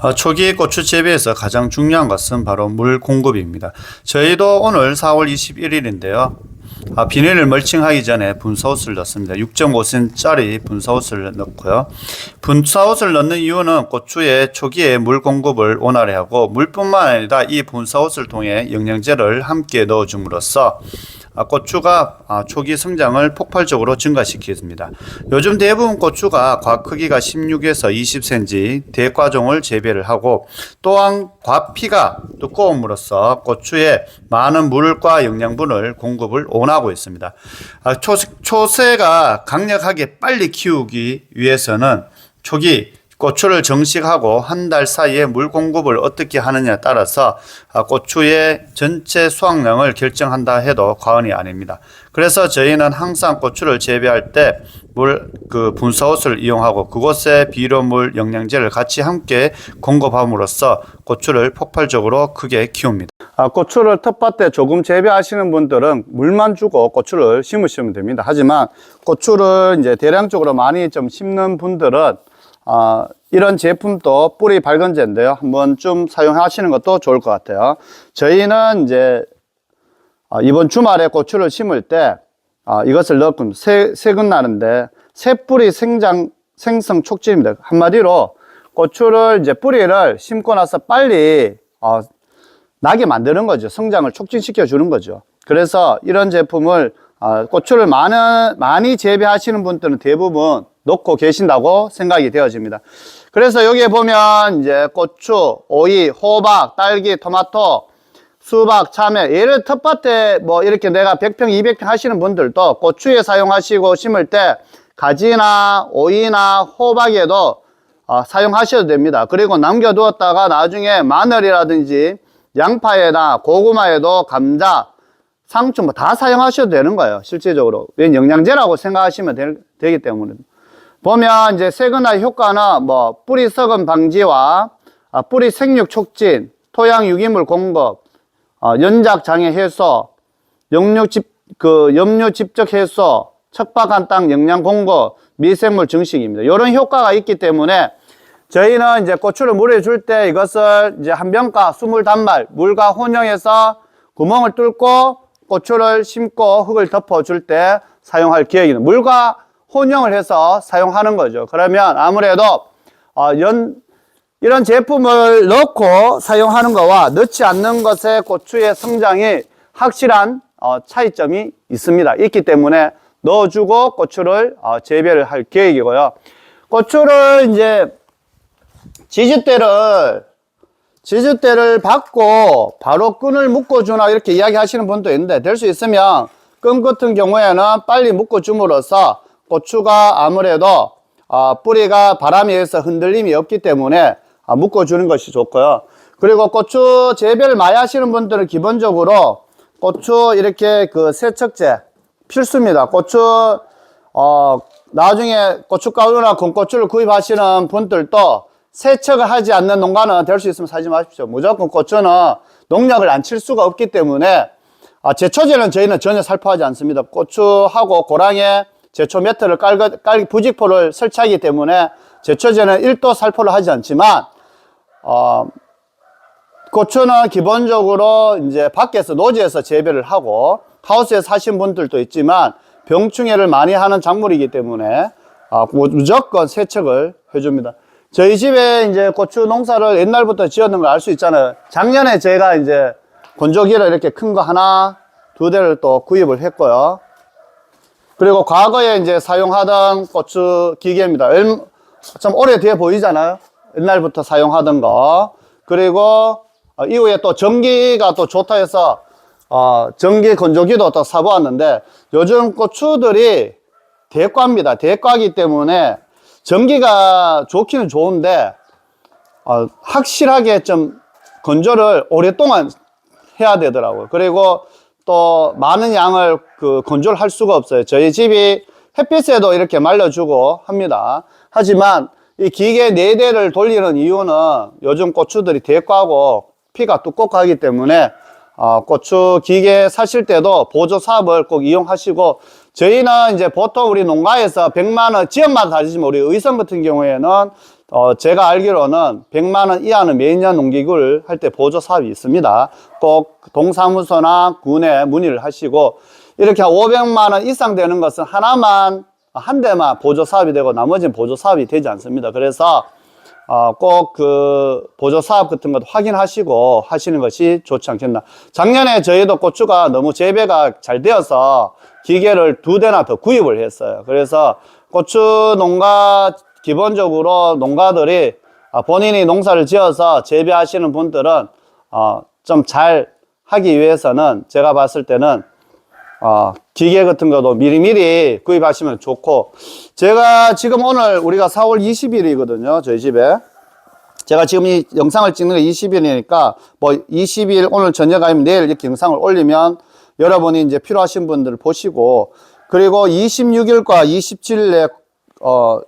어, 초기 고추 재배에서 가장 중요한 것은 바로 물 공급입니다. 저희도 오늘 4월 21일인데요. 아, 비닐을 멀칭하기 전에 분사옷을 넣습니다. 6.5cm짜리 분사옷을 넣고요. 분사옷을 넣는 이유는 고추의 초기에 물 공급을 원활히 하고 물뿐만 아니라 이 분사옷을 통해 영양제를 함께 넣어줌으로써 아, 고추가 아, 초기 성장을 폭발적으로 증가시키겠습니다. 요즘 대부분 고추가 과 크기가 16에서 20cm 대과종을 재배를 하고 또한 과피가 두꺼움으로써 고추에 많은 물과 영양분을 공급을 원하고 있습니다. 아, 초, 초세가 강력하게 빨리 키우기 위해서는 초기 고추를 정식하고 한 달 사이에 물 공급을 어떻게 하느냐에 따라서 아, 고추의 전체 수확량을 결정한다 해도 과언이 아닙니다. 그래서 저희는 항상 고추를 재배할 때 물 그 분사옷을 이용하고 그곳에 비료물 영양제를 같이 함께 공급함으로써 고추를 폭발적으로 크게 키웁니다. 아, 고추를 텃밭에 조금 재배하시는 분들은 물만 주고 고추를 심으시면 됩니다. 하지만 고추를 이제 대량적으로 많이 좀 심는 분들은 아, 이런 제품도 뿌리 발건제인데요. 한번 좀 사용하시는 것도 좋을 것 같아요. 저희는 이제 아, 이번 주말에 고추를 심을 때 아, 이것을 넣고 새, 새근 나는데 새 뿌리 생장 생성 촉진입니다. 한마디로 고추를 이제 뿌리를 심고 나서 빨리 어, 나게 만드는 거죠. 성장을 촉진시켜 주는 거죠. 그래서 이런 제품을 어, 고추를 많은, 많이 재배하시는 분들은 대부분 놓고 계신다고 생각이 되어집니다. 그래서 여기에 보면 이제 고추, 오이, 호박, 딸기, 토마토, 수박, 참외, 얘를 텃밭에 뭐 이렇게 내가 100평, 200평 하시는 분들도 고추에 사용하시고 심을 때 가지나 오이나 호박에도 어, 사용하셔도 됩니다. 그리고 남겨두었다가 나중에 마늘이라든지 양파에나 고구마에도 감자, 상추 뭐 다 사용하셔도 되는 거예요. 실제적으로. 왜 영양제라고 생각하시면 될- 되기 때문에. 보면 이제 세근화 효과는 뭐 뿌리 썩음 방지와 아, 뿌리 생육 촉진, 토양 유기물 공급, 어, 연작 장애 해소, 영유 집, 그 염료 집적 해소, 척박한 땅 영양 공급, 미생물 증식입니다. 이런 효과가 있기 때문에 저희는 이제 고추를 물에 줄 때 이것을 이제 한 병가 20단말 물과 혼용해서 구멍을 뚫고 고추를 심고 흙을 덮어 줄 때 사용할 계획입니다. 물과 혼용을 해서 사용하는 거죠. 그러면 아무래도 어, 연 이런 제품을 넣고 사용하는 것과 넣지 않는 것의 고추의 성장이 확실한 어, 차이점이 있습니다. 있기 때문에 넣어주고 고추를 어, 재배를 할 계획이고요. 고추를 이제 지주대를 지주대를 받고 바로 끈을 묶어주나 이렇게 이야기하시는 분도 있는데 될 수 있으면 끈 같은 경우에는 빨리 묶어줌으로써 고추가 아무래도 어, 뿌리가 바람에 의해서 흔들림이 없기 때문에 아, 묶어주는 것이 좋고요. 그리고 고추 재배를 많이 하시는 분들은 기본적으로 고추 이렇게 그 세척제 필수입니다. 고추 어 나중에 고춧가루나 건고추를 구입하시는 분들도 세척을 하지 않는 농가는 될 수 있으면 사지 마십시오. 무조건 고추는 농약을 안 칠 수가 없기 때문에 아, 제초제는 저희는 전혀 살포하지 않습니다. 고추하고 고랑에 제초 매트를 깔, 깔 부직포를 설치하기 때문에 제초제는 1도 살포를 하지 않지만 어, 고추는 기본적으로 이제 밖에서 노지에서 재배를 하고 하우스에 사신 분들도 있지만 병충해를 많이 하는 작물이기 때문에 아, 무- 무조건 세척을 해줍니다. 저희 집에 이제 고추 농사를 옛날부터 지었는 걸 알 수 있잖아요. 작년에 제가 이제 건조기를 이렇게 큰 거 하나, 두 대를 또 구입을 했고요. 그리고 과거에 이제 사용하던 고추 기계입니다. 얼- 좀 오래돼 보이잖아요. 옛날부터 사용하던 거. 그리고 어, 이후에 또 전기가 또 좋다 해서 어, 전기 건조기도 또 사보았는데 요즘 고추들이 대과입니다. 대과기 때문에 전기가 좋기는 좋은데 어, 확실하게 좀 건조를 오랫동안 해야 되더라고요. 그리고 또 많은 양을 그 건조를 할 수가 없어요. 저희 집이 햇빛에도 이렇게 말려주고 합니다. 하지만 이 기계 네 대를 돌리는 이유는 요즘 고추들이 대과고 피가 두껍고 하기 때문에 어, 고추 기계 사실 때도 보조 사업을 꼭 이용하시고 저희는 이제 보통 우리 농가에서 100만 원 지역마다 다르지만 우리 의성 같은 경우에는 어, 제가 알기로는 100만 원 이하는 매년 농기구를 할 때 보조 사업이 있습니다. 꼭 동사무소나 군에 문의를 하시고 이렇게 500만 원 이상 되는 것은 하나만 한 대만 보조 사업이 되고 나머지는 보조 사업이 되지 않습니다. 그래서 어, 꼭 그 보조 사업 같은 것도 확인하시고 하시는 것이 좋지 않겠나. 작년에 저희도 고추가 너무 재배가 잘 되어서 기계를 두 대나 더 구입을 했어요. 그래서 고추 농가 기본적으로 농가들이 아, 본인이 농사를 지어서 재배하시는 분들은 어, 좀 잘 하기 위해서는 제가 봤을 때는 어, 기계 같은 것도 미리미리 구입하시면 좋고, 제가 지금 오늘 우리가 4월 20일이거든요, 저희 집에. 제가 지금 이 영상을 찍는 게 20일이니까, 뭐 20일 오늘 저녁 아니면 내일 이렇게 영상을 올리면 여러분이 이제 필요하신 분들을 보시고, 그리고 26일과 27일에, 어,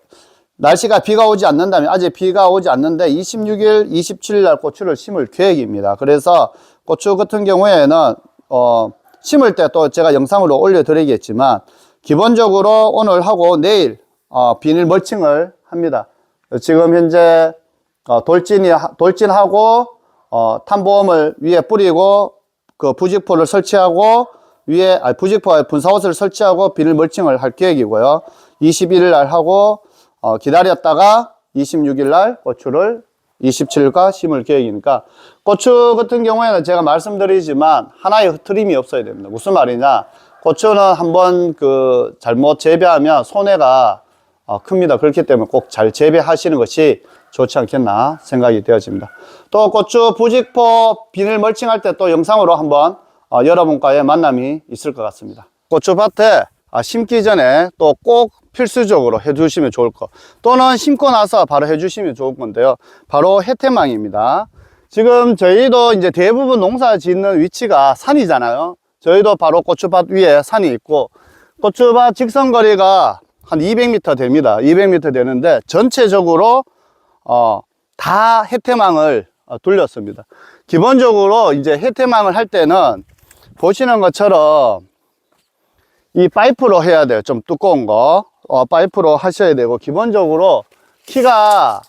날씨가 비가 오지 않는다면, 아직 비가 오지 않는데 26일, 27일 날 고추를 심을 계획입니다. 그래서 고추 같은 경우에는, 어, 심을 때 또 제가 영상으로 올려드리겠지만 기본적으로 오늘 하고 내일 어, 비닐 멀칭을 합니다. 지금 현재 어, 돌진이 돌진하고 어, 탄보험을 위에 뿌리고 그 부직포를 설치하고 위에 아 부직포 분사옷을 설치하고 비닐 멀칭을 할 계획이고요. 21일 날 하고 어, 기다렸다가 26일 날 고추를 27일과 심을 계획이니까 고추 같은 경우에는 제가 말씀드리지만 하나의 흐트림이 없어야 됩니다. 무슨 말이냐? 고추는 한번 그 잘못 재배하면 손해가 어, 큽니다. 그렇기 때문에 꼭 잘 재배하시는 것이 좋지 않겠나 생각이 되어집니다. 또 고추 부직포 비닐 멀칭할 때 또 영상으로 한번 어, 여러분과의 만남이 있을 것 같습니다. 고추밭에 아, 심기 전에 또 꼭 필수적으로 해주시면 좋을 거 또는 심고 나서 바로 해주시면 좋을 건데요. 바로 해태망입니다. 지금 저희도 이제 대부분 농사 짓는 위치가 산이잖아요. 저희도 바로 고추밭 위에 산이 있고 고추밭 직선거리가 한 200m 됩니다. 200m 되는데 전체적으로 어, 다 해태망을 어, 돌렸습니다. 기본적으로 이제 해태망을 할 때는 보시는 것처럼 이 파이프로 해야 돼요. 좀 두꺼운 거. 어, 파이프로 하셔야 되고, 기본적으로 키가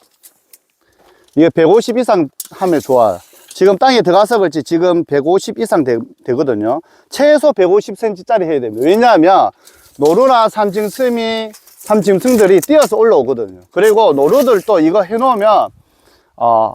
이게 150 이상 하면 좋아요. 지금 땅에 들어가서 그렇지 지금 150 이상 되, 되거든요. 최소 150cm 짜리 해야 됩니다. 왜냐하면 노루나 삼층스미, 삼층승들이 뛰어서 올라오거든요. 그리고 노루들도 이거 해놓으면, 어,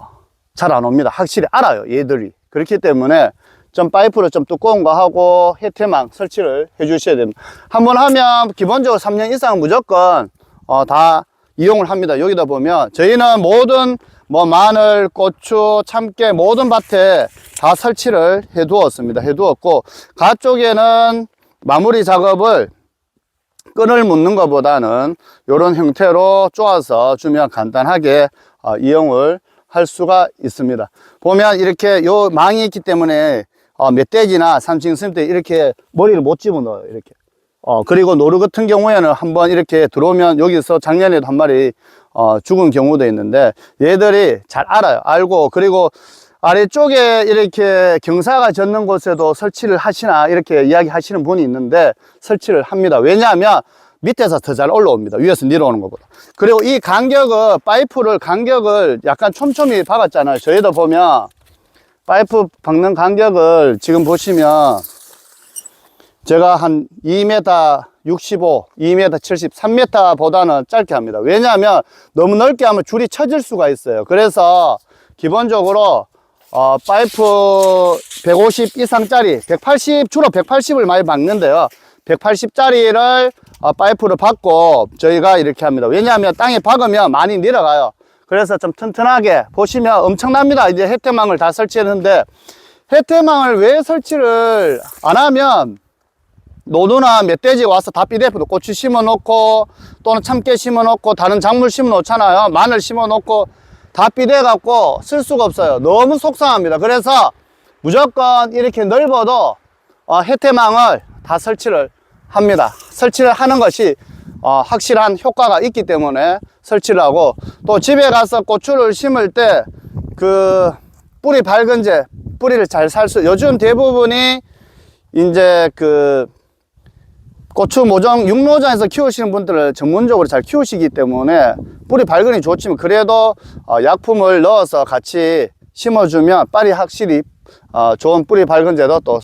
잘 안 옵니다. 확실히 알아요. 얘들이. 그렇기 때문에 좀 파이프로 좀 두꺼운 거 하고 해태망 설치를 해 주셔야 됩니다. 한번 하면 기본적으로 3년 이상 무조건 어, 다 이용을 합니다. 여기다 보면 저희는 모든 뭐 마늘, 고추, 참깨 모든 밭에 다 설치를 해 두었습니다. 해 두었고 가 쪽에는 마무리 작업을 끈을 묶는 것보다는 이런 형태로 쪼아서 주면 간단하게 어, 이용을 할 수가 있습니다. 보면 이렇게 요 망이 있기 때문에 어, 멧돼지나 삼층 때 이렇게 머리를 못 집어넣어요. 이렇게. 어, 그리고 노루 같은 경우에는 한번 이렇게 들어오면 여기서 작년에도 한 마리 어, 죽은 경우도 있는데 얘들이 잘 알아요. 알고 그리고 아래쪽에 이렇게 경사가 젖는 곳에도 설치를 하시나 이렇게 이야기 하시는 분이 있는데 설치를 합니다. 왜냐하면 밑에서 더 잘 올라옵니다. 위에서 내려오는 것보다. 그리고 이 간격을, 파이프를 간격을 약간 촘촘히 박았잖아요. 저희도 보면 파이프 박는 간격을 지금 보시면 제가 한 2m 65, 2m 70, 3m 보다는 짧게 합니다. 왜냐하면 너무 넓게 하면 줄이 처질 수가 있어요. 그래서 기본적으로 어, 파이프 150 이상짜리, 180, 주로 180을 많이 박는데요. 180짜리를 어, 파이프를 박고 저희가 이렇게 합니다. 왜냐하면 땅에 박으면 많이 내려가요. 그래서 좀 튼튼하게 보시면 엄청납니다. 이제 해태망을 다 설치했는데 해태망을 왜 설치를 안 하면 노루나 멧돼지 와서 다 삐대포도 고추 심어 놓고 또는 참깨 심어 놓고 다른 작물 심어 놓잖아요. 마늘 심어 놓고 다 삐대 갖고 쓸 수가 없어요. 너무 속상합니다. 그래서 무조건 이렇게 넓어도 어, 해태망을 다 설치를 합니다. 설치를 하는 것이 어, 확실한 효과가 있기 때문에 설치를 하고 또 집에 가서 고추를 심을 때 그 뿌리 밝은제 뿌리를 잘 살 수 요즘 대부분이 이제 그 고추 모종 육로장에서 키우시는 분들을 전문적으로 잘 키우시기 때문에 뿌리 발근이 좋지만 그래도 어, 약품을 넣어서 같이 심어주면 빨리 확실히 어, 좋은 뿌리 발근제도 또